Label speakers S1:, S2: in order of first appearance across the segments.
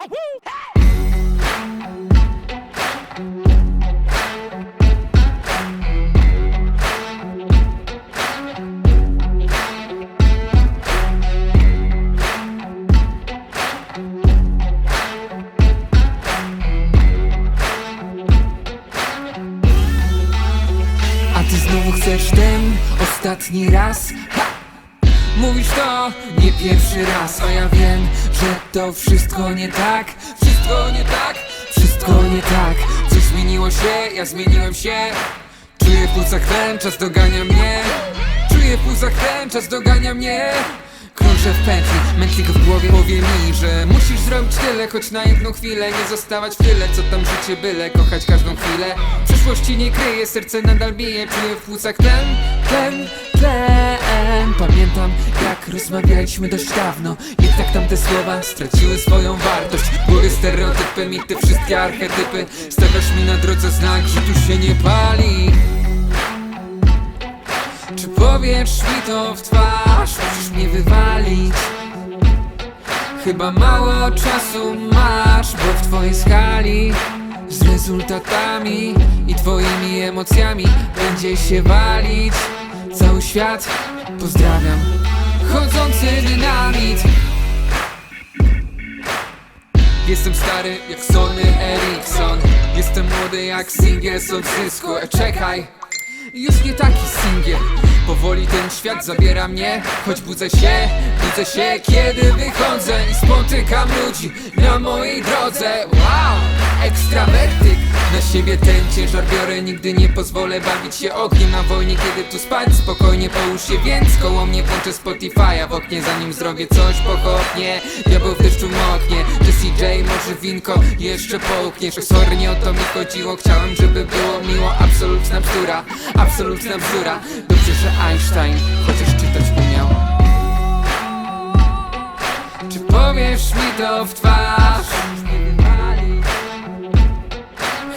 S1: A ty znowu chcesz ten ostatni raz? Ha! Mówisz to nie pierwszy raz A ja wiem, że to wszystko nie tak Wszystko nie tak, wszystko nie tak. Coś zmieniło się, ja zmieniłem się. Czuję w płucach ten, czas dogania mnie. Czuję w płucach ten, czas dogania mnie. Krążę w pętli, mętlik w głowie powie mi, że musisz zrobić tyle, choć na jedną chwilę Nie zostawać w tyle, co tam życie byle. Kochać każdą chwilę, przyszłości nie kryje Serce nadal bije, czuję w płucach ten, tlen Pamiętam jak rozmawialiśmy dość dawno. Jednak tamte słowa straciły swoją wartość. Były stereotypy, mity, wszystkie archetypy. Stawiasz mi na drodze znak, że tu się nie pali. Czy powiesz mi to w twarz? Musisz mnie wywalić. Chyba mało czasu masz, bo w twojej skali Z rezultatami i twoimi emocjami Będzie się walić Cały świat pozdrawiam. Chodzący dynamit. Jestem stary jak Sony Ericsson. Jestem młody jak singiel z odzysku. E, Czekaj, już nie taki singiel. Powoli ten świat zabiera mnie. Choć budzę się, budzę się Kiedy wychodzę i spotykam ludzi Na mojej drodze Siebie ten ciężar biorę Nigdy nie pozwolę bawić się ogniem. Na wojnie Kiedy tu spać spokojnie połóż się Więc koło mnie włączę Spotify'a. W oknie Zanim zrobię coś pochopnie. Diabeł w deszczu moknie Jessie J może winko jeszcze połkniesz Sorry nie o to mi chodziło. Chciałem żeby było miło. Absolutna bzdura, absolutna bzdura. Dobrze, że Einstein chociaż czytać umiał. Czy powiesz mi to w twarz?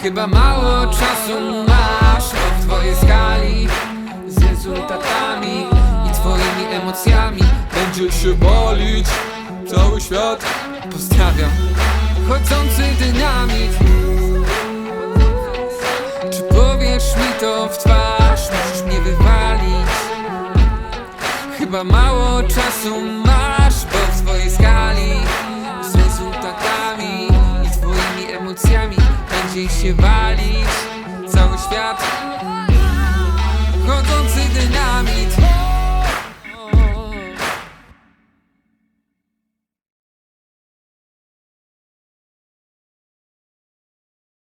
S1: Chyba mało czasu masz Bo w twojej skali. Z rezultatami I twoimi emocjami Będzie się bolić Cały świat. Pozdrawiam. Chodzący dynamit. Czy powiesz mi to w twarz? Musisz mnie wywalić. Chyba mało czasu masz Bo w swojej skali Z rezultatami I twoimi emocjami Będzie się walić Cały świat